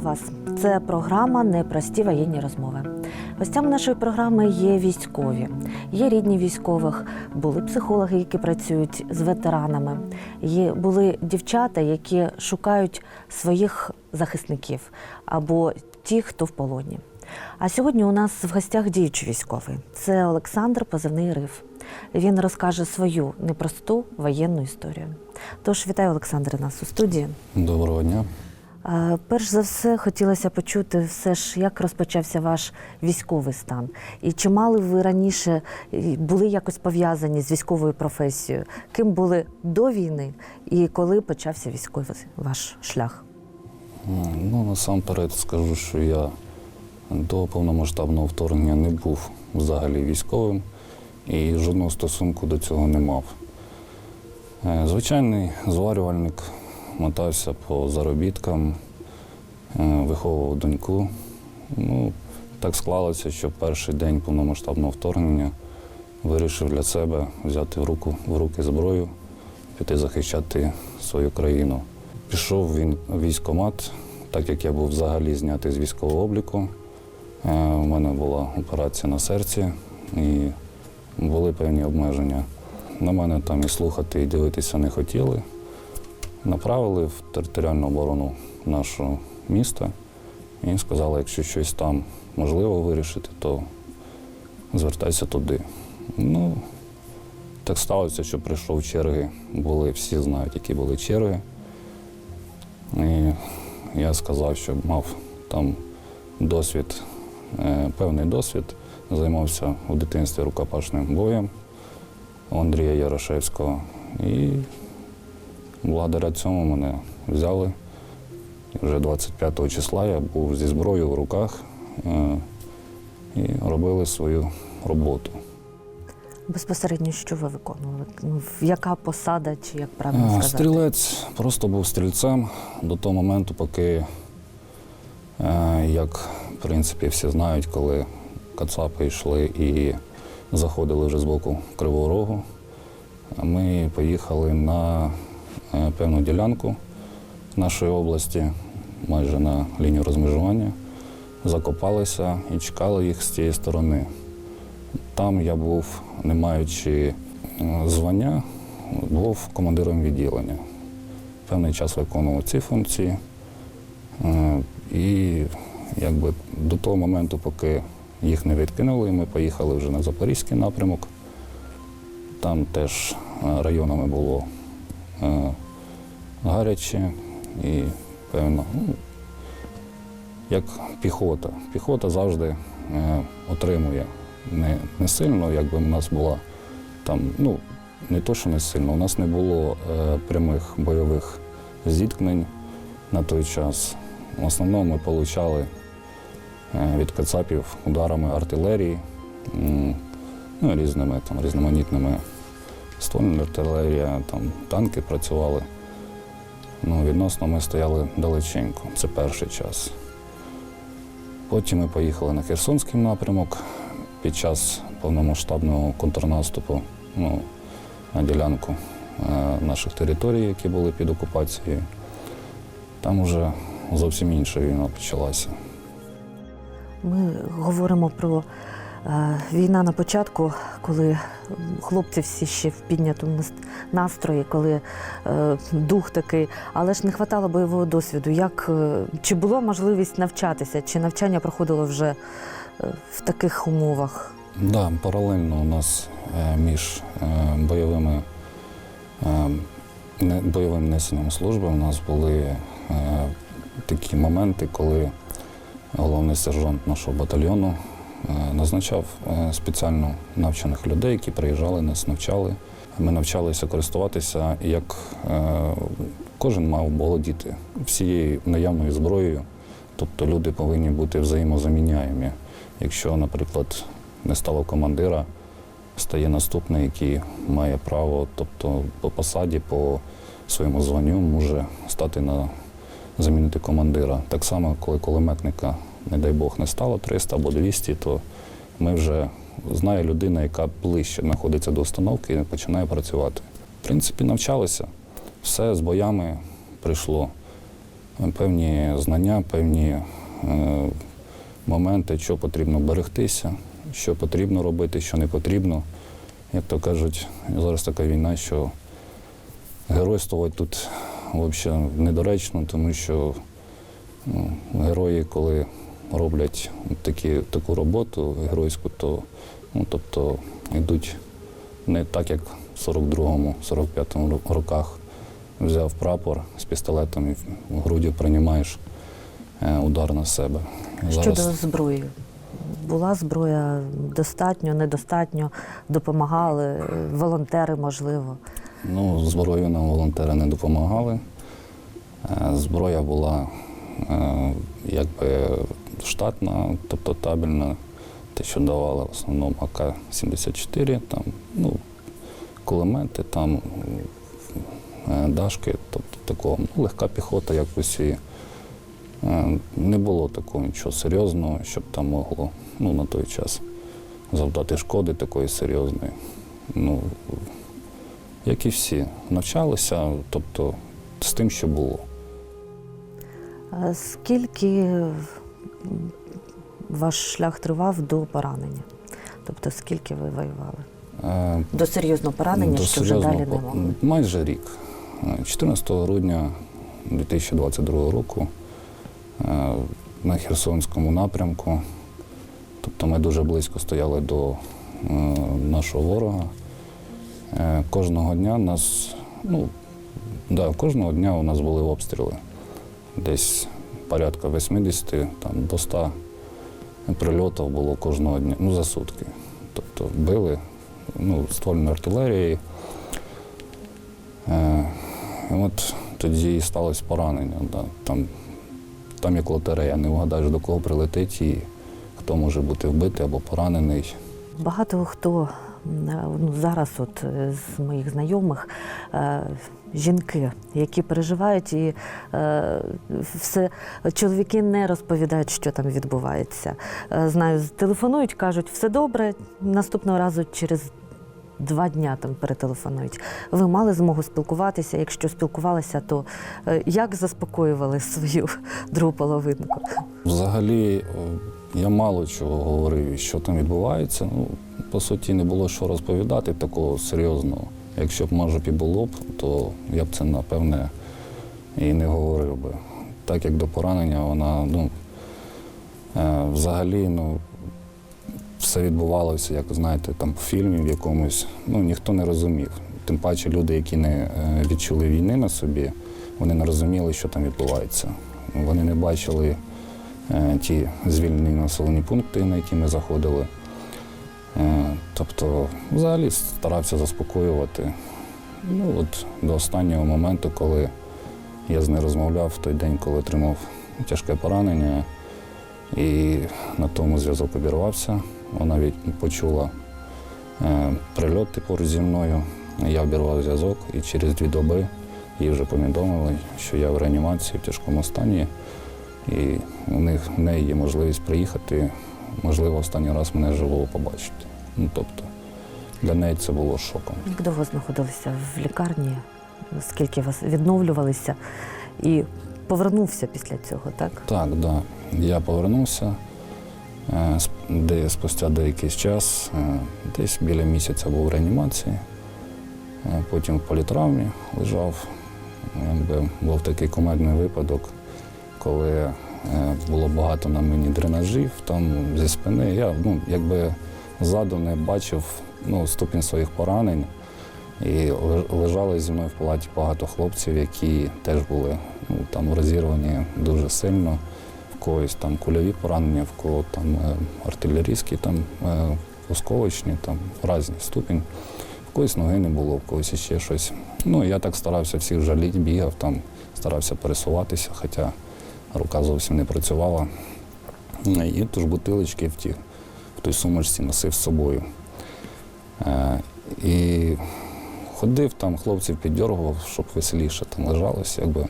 вас! Це програма Непрості воєнні розмови. Гостями нашої програми є військові, є рідні військових, були психологи, які працюють з ветеранами, є, були дівчата, які шукають своїх захисників або ті, хто в полоні. А сьогодні у нас в гостях діючий військовий. Це Олександр Позивний Риф. Він розкаже свою непросту воєнну історію. Тож вітаю Олександре нас у студії. Доброго дня. Перш за все, хотілося почути все ж, як розпочався ваш військовий стан, і чи мали ви раніше були якось пов'язані з військовою професією? Ким були до війни і коли почався військовий ваш шлях? Ну, насамперед скажу, що я до повномасштабного вторгнення не був взагалі військовим і жодного стосунку до цього не мав. Е, Звичайний зварювальник мотався по заробіткам, е, виховував доньку. Ну, так склалося, що перший день повномасштабного вторгнення вирішив для себе взяти в, руку, в руки зброю, піти захищати свою країну. Пішов він в військкомат, так як я був взагалі знятий з військового обліку. Е, У мене була операція на серці і були певні обмеження. На мене там і слухати, і дивитися не хотіли. Направили в територіальну оборону нашого міста і сказали, якщо щось там можливо вирішити, то звертайся туди. Ну, так сталося, що прийшов черги, були, всі знають, які були черги. І я сказав, що мав там досвід, е, певний досвід, займався у дитинстві рукопашним боєм у Андрія Ярошевського. І благодаря цьому мене взяли. Вже 25 числа я був зі зброєю в руках е, і робили свою роботу. Безпосередньо, що ви виконували? Ну, Яка посада, чи як правильно Е, сказати? Стрілець просто був стрільцем до того моменту, поки, е, як в принципі всі знають, коли кацапи йшли і заходили вже з боку Кривого Рогу, ми поїхали на певну ділянку нашої області, майже на лінію розмежування, закопалися і чекали їх з цієї сторони. Там я був, не маючи е, звання, був командиром відділення. Певний час виконував ці функції. Е, І якби до того моменту, поки їх не відкинули, ми поїхали вже на Запорізький напрямок. Там теж е, районами було е, гаряче і певно, ну, як піхота. Піхота завжди е, отримує не, не сильно, якби в нас була там, ну, не то, що не сильно, у нас не було е, прямих бойових зіткнень на той час. В основному ми отримали е, від кацапів ударами артилерії, ну, різними там, різноманітними ствольна артилерія, там, танки працювали. Ну, відносно ми стояли далеченько. Це перший час. Потім ми поїхали на Херсонський напрямок під час повномасштабного контрнаступу ну, на ділянку е, наших територій, які були під окупацією. Там вже зовсім інша війна почалася. Ми говоримо про війна на початку, коли хлопці всі ще в піднятому настрої, коли е, дух такий, але ж не вистачало бойового досвіду. Як, е, чи була можливість навчатися, чи навчання проходило вже е, в таких умовах? Да, паралельно у нас е, між е, бойовими е, бойовим несенням служби у нас були е, такі моменти, коли головний сержант нашого батальйону е, назначав е, спеціально навчених людей, які приїжджали, нас навчали. Ми навчалися користуватися, як е, кожен мав володіти всією наявною зброєю. Тобто люди повинні бути взаємозаміняємі. Якщо, наприклад, не стало командира, стає наступний, який має право, тобто по посаді, по своєму званню може стати на замінити командира. Так само, коли кулеметника, не дай Бог, не стало 300 або 200, то ми вже знає людина, яка ближче знаходиться до установки і починає працювати. В принципі, навчалися. Все з боями прийшло. певні знання, певні е, моменти, що потрібно берегтися, що потрібно робити, що не потрібно. Як то кажуть, зараз така війна, що геройствувати тут взагалі недоречно, тому що ну, герої, коли роблять такі, таку роботу геройську, то ну, тобто, йдуть не так, як в 42-му, 45-му роках взяв прапор з пістолетом і в груді приймаєш е, удар на себе. Щодо зброї. Була зброя достатньо, недостатньо, допомагали, е, волонтери, можливо. Ну, зброєю нам волонтери не допомагали. Е, Зброя була якби штатна, тобто табельна, те, що давали в основному АК-74, там, ну, кулемети, там, е, дашки, тобто такого, ну, легка піхота якось і е, не було такого нічого серйозного, щоб там могло ну, на той час завдати шкоди такої серйозної. Ну, як і всі, навчалися, тобто з тим, що було. Скільки ваш шлях тривав до поранення? Тобто, скільки ви воювали? Е, До серйозного поранення, до що вже далі не могли. Майже рік. Е, 14 грудня 2022 року е, на Херсонському напрямку. Тобто ми дуже близько стояли до е, нашого ворога. Е, Кожного дня нас, ну, да, кожного дня у нас були обстріли. Десь порядка 80, там, до 100 прильотів було кожного дня, ну, за сутки. Тобто били ну, ствольною артилерією. Е, от тоді і сталося поранення. Да. Там, там як лотерея, не вгадаєш, до кого прилетить і хто може бути вбитий або поранений. Багато хто ну, зараз, от е, з моїх знайомих, е, жінки, які переживають, і е, все чоловіки не розповідають, що там відбувається. Е, знаю, телефонують, кажуть, все добре. Наступного разу через два дня там перетелефонують. Ви мали змогу спілкуватися? Якщо спілкувалися, то е, як заспокоювали свою другу половинку? Взагалі, е, я мало чого говорив, що там відбувається. Ну, по суті, не було що розповідати такого серйозного. Якщо б може б і було б, то я б це напевне і не говорив би. Так як до поранення, вона ну, е, взагалі ну, все відбувалося, як знаєте, там в фільмі в якомусь, ну ніхто не розумів. Тим паче люди, які не е, відчули війни на собі, вони не розуміли, що там відбувається. Вони не бачили е, ті звільнені населені пункти, на які ми заходили. Е, Тобто, взагалі старався заспокоювати. Ну, от до останнього моменту, коли я з нею розмовляв в той день, коли отримав тяжке поранення, і на тому зв'язок обірвався. Вона від почула е, прильоти поруч зі мною. Я обірвав зв'язок і через дві доби їй вже повідомили, що я в реанімації в тяжкому стані, і у них в неї є можливість приїхати, можливо, останній раз мене живого побачити. Ну, тобто для неї це було шоком. Як довго знаходилися в лікарні? Скільки вас відновлювалися і повернувся після цього, так? Так, да. Я повернувся е, де спустя деякий час, е, десь біля місяця був в реанімації, е, потім в політравмі лежав. Був такий кумедний випадок, коли було багато на мені дренажів там зі спини. Я ну, якби ззаду не бачив ну, ступінь своїх поранень. І лежали зі мною в палаті багато хлопців, які теж були ну, там розірвані дуже сильно. В когось там кульові поранення, в кого там е, артилерійські, там е, осколочні, там різні ступінь. В когось ноги не було, в когось іще щось. Ну, я так старався всіх жаліти, бігав, там, старався пересуватися, хоча рука зовсім не працювала. І тож бутилочки в, ті, в той сумочці носив з собою. Е, і ходив там, хлопців піддергував, щоб веселіше там лежалось. Якби.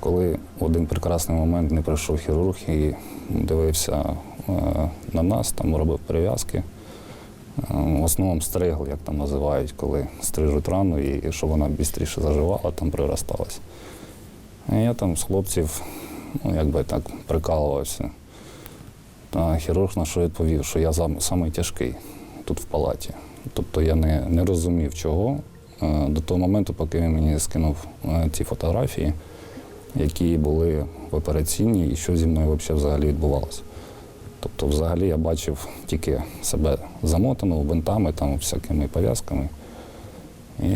Коли один прекрасний момент не прийшов хірург і дивився е, на нас, там робив перев'язки. Е, В основному стригли, як там називають, коли стрижуть рану, і щоб вона швидше заживала, там приросталась. Я там з хлопців, ну якби так, прикалувався. Та хірург на що відповів, що я сам, самий тут в палаті. Тобто я не, не розумів, чого е, до того моменту, поки він мені скинув е, ці фотографії, які були в операційній і що зі мною взагалі відбувалося. Тобто, взагалі я бачив тільки себе замотаного бинтами, там, всякими пов'язками. І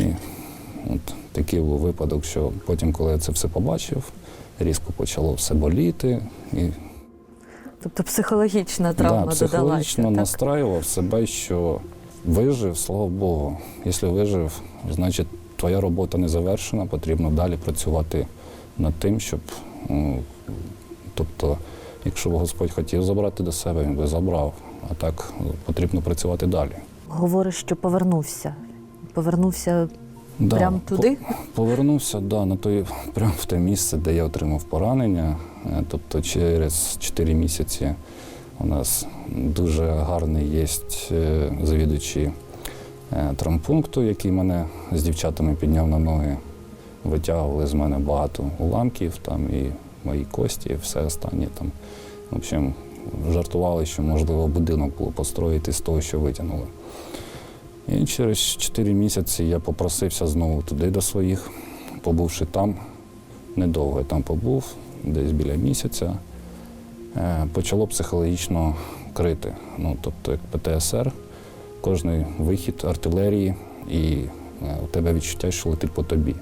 от такий був випадок, що потім, коли я це все побачив, різко почало все боліти. І Тобто психологічна травма да, психологічно додалася. Так? настраював себе, що вижив, слава Богу. Якщо вижив, значить твоя робота не завершена, потрібно далі працювати над тим, щоб. ну, Тобто, якщо б Господь хотів забрати до себе, він би забрав. А так потрібно працювати далі. Говориш, що повернувся. Повернувся Да, прямо туди. Повернувся да, на той, прямо в те місце, де я отримав поранення. Е, Тобто через 4 місяці у нас дуже гарний є завідувачі е, травмпункту, який мене з дівчатами підняв на ноги. Витягували з мене багато уламків, там і мої кості, і все останнє там. В общем, жартували, що можливо будинок було построїти з того, що витягнули. І через 4 місяці я попросився знову туди до своїх, побувши там, недовго я там побув, десь біля місяця, е, почало психологічно крити. Ну, тобто, як ПТСР, кожний вихід артилерії, і е, у тебе відчуття, що летить по тобі.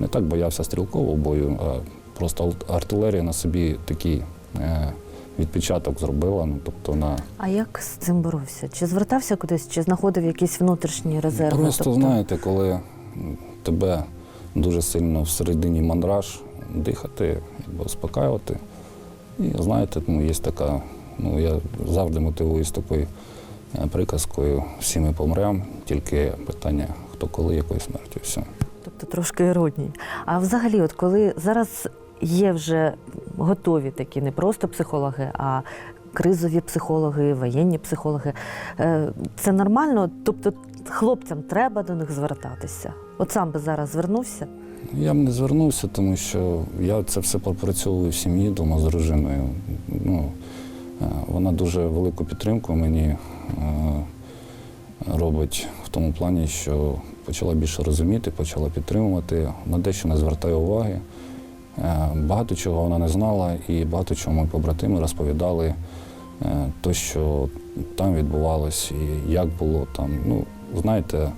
Не так боявся стрілкового бою, а просто артилерія на собі такий е, відпечаток зробила. Ну, тобто на А як з цим боровся? Чи звертався кудись, чи знаходив якісь внутрішні резерви? Просто Тобто- знаєте, коли тебе дуже сильно всередині мандраж, дихати, якби успокаювати. І знаєте, ну, є така, ну я завжди мотивуюсь такою е, приказкою всі ми помремо, тільки питання, хто коли, якою смертю. Все. Тобто трошки іронії. А взагалі, от коли зараз є вже готові такі не просто психологи, а кризові психологи, воєнні психологи, е, це нормально? Тобто хлопцям треба до них звертатися? От сам би зараз звернувся. Я б не звернувся, тому що я це все пропрацьовую в сім'ї вдома з дружиною. Ну, е, вона дуже велику підтримку мені е, робить в тому плані, що почала більше розуміти, почала підтримувати, на дещо не звертає уваги. Е, Багато чого вона не знала, і багато чого мої побратими розповідали, е, то, що там відбувалось, і як було там. Ну, знаєте,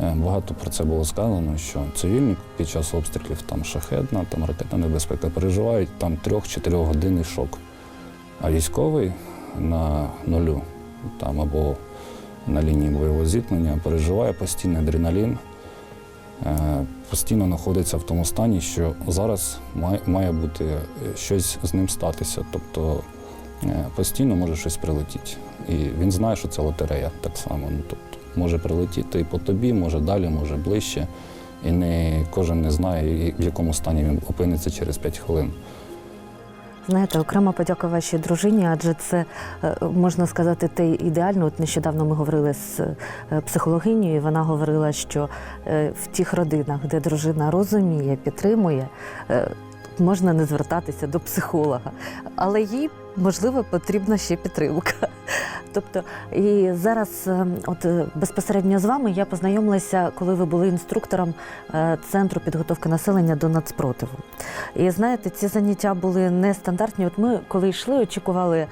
Е, Багато про це було сказано, що цивільні під час обстрілів там шахедна, там ракетна небезпека переживають там трьох-чотирьох годинний шок. А військовий на нулю там або на лінії бойового зіткнення переживає постійний адреналін, постійно знаходиться в тому стані, що зараз має, має бути е, щось з ним статися. Тобто е, постійно може щось прилетіти. І він знає, що це лотерея так само. Ну, тобто, може прилетіти і по тобі, може далі, може ближче. І не кожен не знає, в якому стані він опиниться через 5 хвилин. Знаєте, окрема подяка вашій дружині, адже це е, можна сказати те ідеально. От нещодавно ми говорили з е, психологинею, і вона говорила, що е, в тих родинах, де дружина розуміє, підтримує, можна не звертатися до психолога, але їй можливо потрібна ще підтримка. Тобто, і зараз, е, от е, безпосередньо з вами, я познайомилася, коли ви були інструктором е, центру підготовки населення до нацпротиву. І знаєте, ці заняття були нестандартні. От ми, коли йшли, очікували,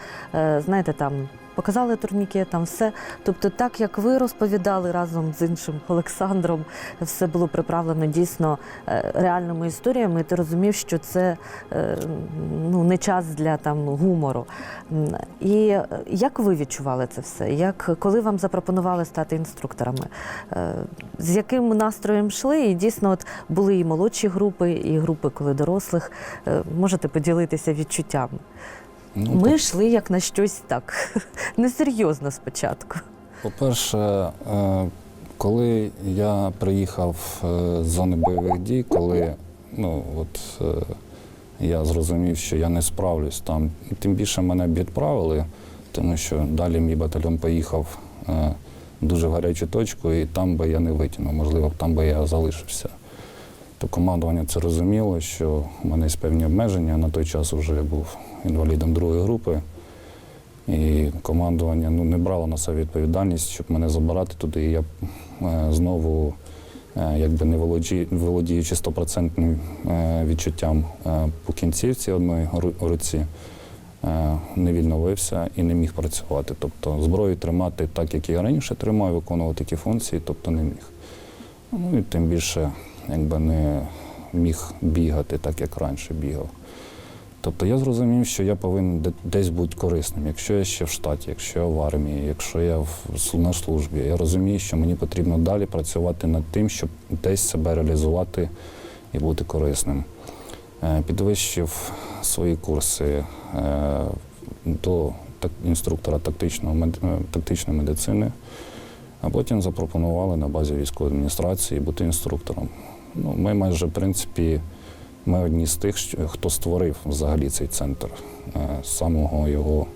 знаєте, там. Показали турніки, там все. Тобто, так як ви розповідали разом з іншим Олександром, все було приправлено дійсно е, реальними історіями. І ти розумів, що це е, ну, не час для там гумору. І е, як ви відчували це все? Як коли вам запропонували стати інструкторами? З яким настроєм йшли? І дійсно, от були і молодші групи, і групи, коли дорослих. Можете поділитися відчуттями? Ну, Ми йшли як на щось так несерйозно спочатку. По-перше, е, коли я приїхав е, з зони бойових дій, коли ну, от, е, я зрозумів, що я не справлюсь там, тим більше мене б відправили, тому що далі мій батальйон поїхав дуже в гарячу точку, і там би я не витягнув, можливо, там би я залишився. То командування це розуміло, що в мене є певні обмеження. На той час вже я був інвалідом другої групи. І командування ну, не брало на себе відповідальність, щоб мене забирати туди. І я е, знову, е, якби не володі, володіючи стопроцентним е, відчуттям е, по кінцівці одної руці, не відновився і не міг працювати. Тобто зброю тримати так, як я раніше тримав, виконувати такі функції, тобто не міг. Ну і тим більше якби не міг бігати так, як раніше бігав. Тобто я зрозумів, що я повинен десь бути корисним. Якщо я ще в штаті, якщо я в армії, якщо я на службі, я розумію, що мені потрібно далі працювати над тим, щоб десь себе реалізувати і бути корисним. Е, Підвищив свої курси е, до інструктора е, тактичної медицини, а потім запропонували на базі військової адміністрації бути інструктором. Ну, ми майже, в принципі, ми одні з тих, хто створив взагалі цей центр е, з самого його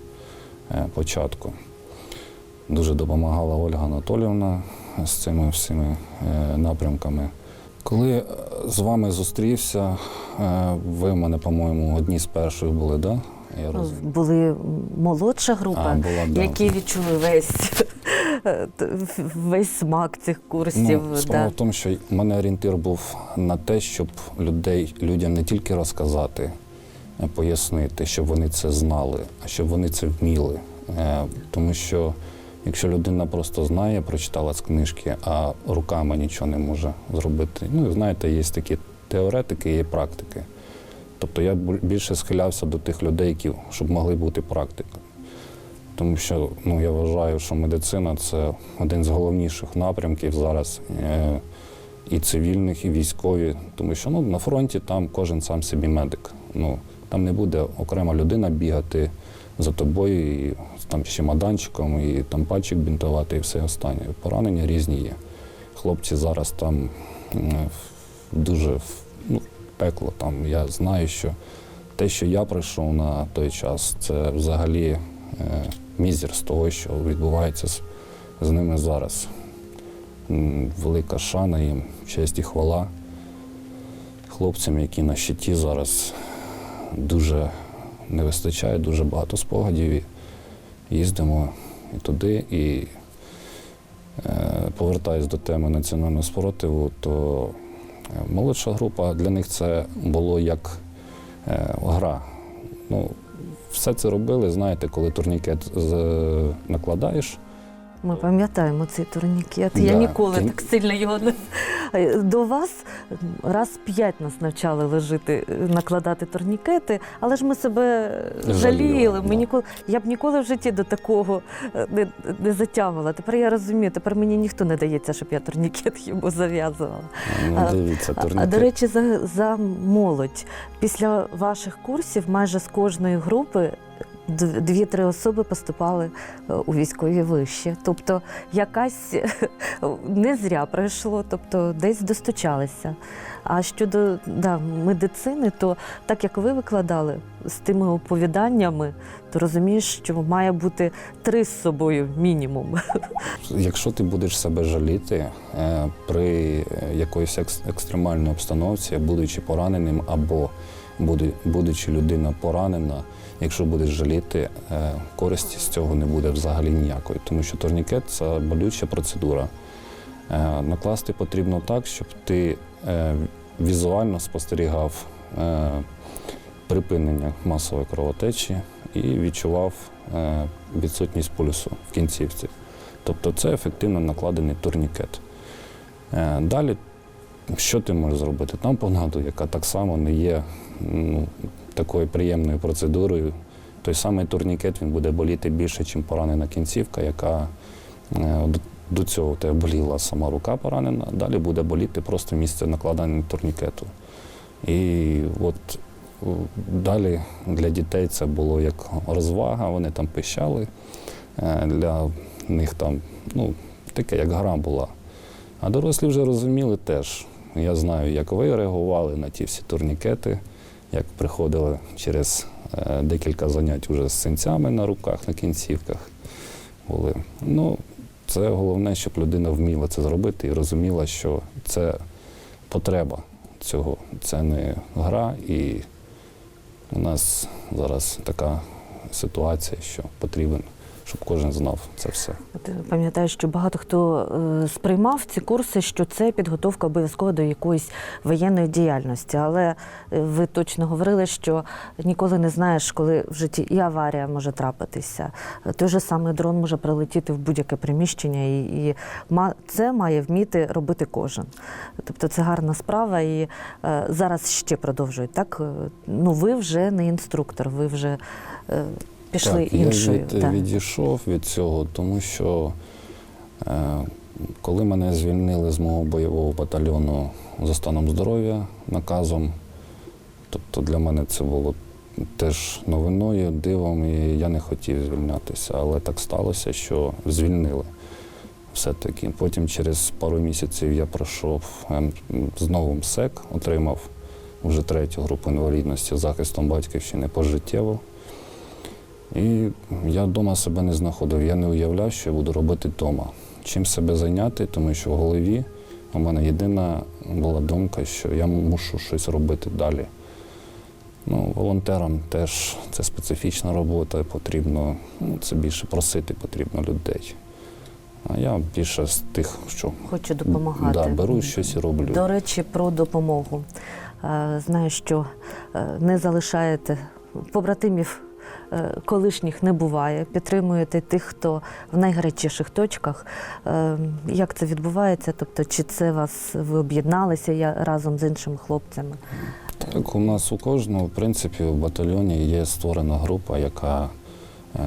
е, початку. Дуже допомагала Ольга Анатоліївна з цими всіми е, напрямками. Коли з вами зустрівся, ви в мене, по-моєму, одні з перших були, так? Да? Я Ну, розумію. Були молодша група, А, була, да. які відчули весь, весь смак цих курсів. Ну, справа да. в тому, що в мене орієнтир був на те, щоб людей, людям не тільки розказати, е, пояснити, щоб вони це знали, а щоб вони це вміли. Е, Тому що якщо людина просто знає, прочитала з книжки, а руками нічого не може зробити. Ну, знаєте, є такі теоретики, є практики. Тобто я більше схилявся до тих людей, які щоб могли бути практиками. Тому що ну, я вважаю, що медицина це один з головніших напрямків зараз е, і цивільних, і військові. Тому що ну, на фронті там кожен сам собі медик. Ну, там не буде окрема людина бігати за тобою і там з чемоданчиком, і там пальчик бінтувати, і все останнє. Поранення різні є. Хлопці зараз там е, дуже ну, пекло. Там я знаю, що те, що я пройшов на той час, це взагалі е, мізер з того, що відбувається з, з ними зараз. Велика шана їм, честь і хвала хлопцям, які на щиті зараз дуже не вистачає, дуже багато спогадів. Їздимо і туди. І е, повертаюсь до теми національного спротиву, то е, молодша група для них це було як е, гра. Ну, все це робили, знаєте, коли турнікет з- накладаєш. Ми пам'ятаємо цей турнікет. Я ніколи ти- так сильно його не до вас раз п'ять нас навчали лежити, накладати турнікети, але ж ми себе Жаліли, жаліли. Ми да. ніколи я б ніколи в житті до такого е, не, не затягувала. Тепер я розумію, тепер мені ніхто не дається, щоб я турнікет йому зав'язувала. Ну, дивіться, А, турнікет. А до речі, за, за молодь. Після ваших курсів майже з кожної групи дві-три особи поступали е, у військові виші. Тобто якась не зря пройшло, тобто десь достучалися. А щодо да, медицини, то так як ви викладали з тими оповіданнями, то розумієш, що має бути три з собою мінімум. Якщо ти будеш себе жаліти е, при якоїсь екстремальній обстановці, будучи пораненим або будучи людина поранена, якщо будеш жаліти, е, користі з цього не буде взагалі ніякої, тому що турнікет це болюча процедура. Е, Накласти потрібно так, щоб ти е, візуально спостерігав припинення масової кровотечі і відчував відсутність пульсу в кінцівці. Тобто це ефективно накладений турнікет. Далі, що ти можеш зробити? Тампонаду, яка так само не є ну, такою приємною процедурою. Той самий турнікет він буде боліти більше, ніж поранена кінцівка, яка е, до- цього тебе боліла сама рука поранена, далі буде боліти просто місце накладання турнікету. І от далі для дітей це було як розвага, вони там пищали. Е, Для них там ну, таке, як гра була. А дорослі вже розуміли теж. Я знаю, як ви реагували на ті всі турнікети, як приходили через е, декілька занять уже з синцями на руках, на кінцівках. Були. Ну, це головне, щоб людина вміла це зробити і розуміла, що це потреба. цього. Це не гра, і у нас зараз така ситуація, що потрібен, щоб кожен знав це все. От я пам'ятаю, що багато хто е, сприймав ці курси, що це підготовка обов'язково до якоїсь воєнної діяльності. Але е, ви точно говорили, що ніколи не знаєш, коли в житті і аварія може трапитися. Е, Той же самий дрон може прилетіти в будь-яке приміщення, і, і це має вміти робити кожен. Тобто це гарна справа, і е, зараз ще продовжують. Так Е, ну ви вже не інструктор, ви вже е, пішли так, іншою. Я від, так. відійшов від цього, тому що е, коли мене звільнили з мого бойового батальйону за станом здоров'я наказом, тобто для мене це було теж новиною, дивом, і я не хотів звільнятися. Але так сталося, що звільнили все-таки. Потім через пару місяців я пройшов ем, знову МСЕК, отримав вже третю групу інвалідності захистом батьківщини пожиттєво. І я вдома себе не знаходив. Я не уявляв, що я буду робити вдома. Чим себе зайняти, тому що в голові у мене єдина була думка, що я мушу щось робити далі. Ну, волонтерам теж це специфічна робота, потрібно, ну, це більше просити потрібно людей. А я більше з тих, що Хочу допомагати. да, беру щось і роблю. До речі, про допомогу. Е, Знаю, що е, не залишаєте побратимів. Е, Колишніх не буває, підтримуєте тих, хто в найгарячіших точках. Е, Як це відбувається? Тобто, чи це вас ви об'єдналися я разом з іншими хлопцями? Так, у нас у кожного, в принципі, в батальйоні є створена група, яка е,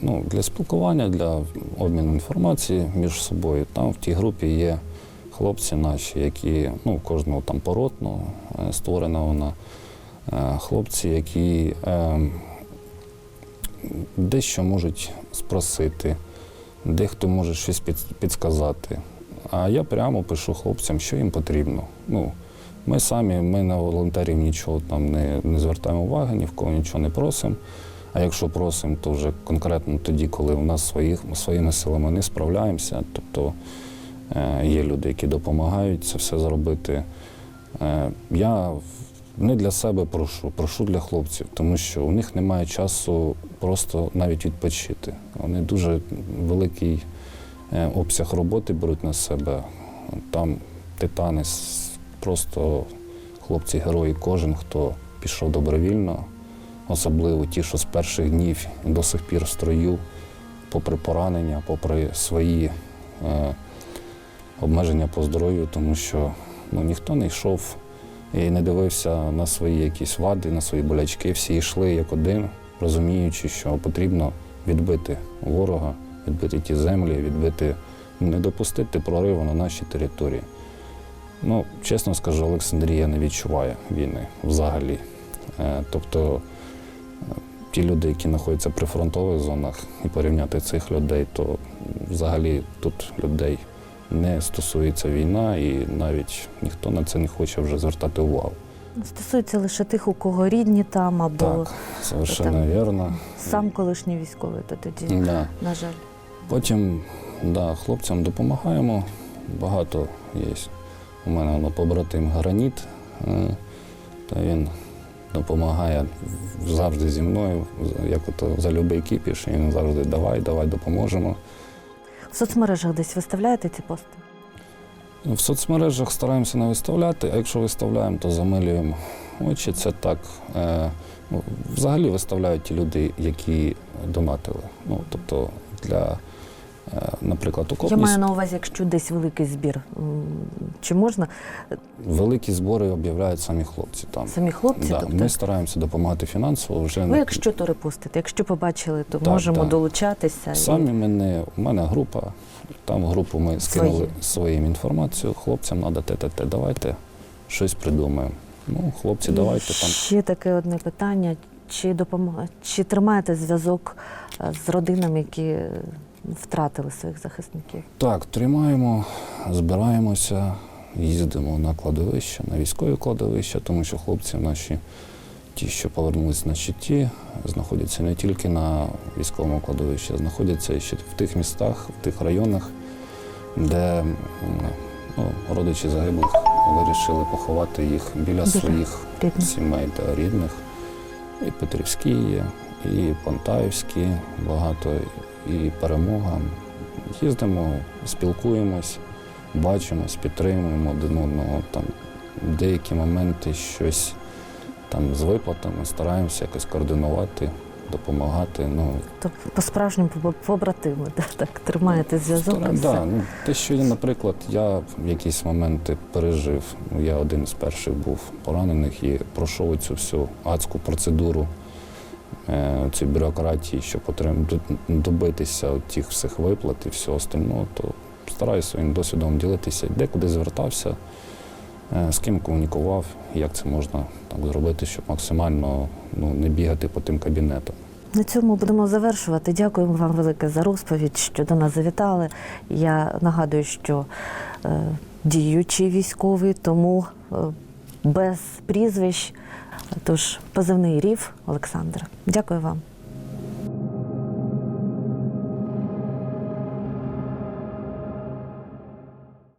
ну, для спілкування, для обміну інформації між собою. Там в тій групі є хлопці наші, які, ну, кожного там поротно створена вона. Хлопці, які е, дещо можуть спросити, дехто може щось під, підсказати. А я прямо пишу хлопцям, що їм потрібно. Ну, ми самі, ми на волонтерів нічого там не, не звертаємо уваги, ні в кого нічого не просимо. А якщо просимо, то вже конкретно тоді, коли у нас своїх, своїми силами не справляємося. Тобто е, є люди, які допомагають це все зробити. Е, я не для себе прошу, прошу для хлопців, тому що у них немає часу просто навіть відпочити. Вони дуже великий е, обсяг роботи беруть на себе. Там титани, просто хлопці-герої, кожен, хто пішов добровільно, особливо ті, що з перших днів до сих пір в строю, попри поранення, попри свої е, обмеження по здоров'ю, тому що ну, ніхто не йшов і не дивився на свої якісь вади, на свої болячки. Всі йшли як один, розуміючи, що потрібно відбити ворога, відбити ті землі, відбити, не допустити прориву на нашій території. Ну, чесно скажу, Олександрія не відчуває війни взагалі. Е, Тобто е, ті люди, які знаходяться в прифронтових зонах, і порівняти цих людей, то взагалі тут людей не стосується війна, і навіть ніхто на це не хоче вже звертати увагу. Стосується лише тих, у кого рідні там, або Так, совершенно там- вірно. сам колишній військовий, то тоді, Да. на жаль. Потім да, хлопцям допомагаємо. Багато є. У мене воно побратим граніт, е, та він допомагає завжди зі мною, як ото за любий кіпіш, і він завжди давай, давай допоможемо. В соцмережах десь виставляєте ці пости? В соцмережах стараємося не виставляти, а якщо виставляємо, то замилюємо очі. Це так. Е, ну, взагалі виставляють ті люди, які донатили. Ну, тобто для, е, наприклад, Я маю на увазі, якщо десь великий збір, чи можна великі збори об'являють самі хлопці там. самі хлопці? Да, тобто, ми стараємося допомагати фінансово вже не якщо то репостите, якщо побачили, то Так, можемо так. долучатися. і- самі ми не. У мене група, там в групу ми скинули Свої. своїм інформацію. Хлопцям треба те, те, те, давайте щось придумаємо. Ну, хлопці, давайте там. Ще таке одне питання: чи допомога, чи тримаєте зв'язок е, з родинами, які втратили своїх захисників? Так, тримаємо, збираємося, їздимо на кладовище, на військові кладовища, тому що хлопці наші, ті, що повернулися на щиті, знаходяться не тільки на військовому кладовищі, а знаходяться ще в тих містах, в тих районах, де ну, родичі загиблих вирішили поховати їх біля своїх сімей та рідних. І Петрівські є, і Понтаївські багато, і перемога. Їздимо, спілкуємось, бачимось, підтримуємо один одного. Там деякі моменти щось там з виплатами, стараємося якось координувати, допомагати. Ну, Тобто по-справжньому по- побратими, да, так тримаєте зв'язок. і Стара- да, ну, те, що я, наприклад, я в якісь моменти пережив. Ну, Я один з перших був поранених і пройшов цю всю адську процедуру е, цієї бюрократії, щоб отрим- д- добитися тих всіх виплат і всього остального, то стараюся своїм досвідом ділитися, де куди звертався, з ким комунікував, як це можна так зробити, щоб максимально ну, не бігати по тим кабінетам. На цьому будемо завершувати. Дякуємо вам велике за розповідь, що до нас завітали. Я нагадую, що е, діючий військовий, тому е, без прізвищ. Тож позивний рів Олександр. Дякую вам.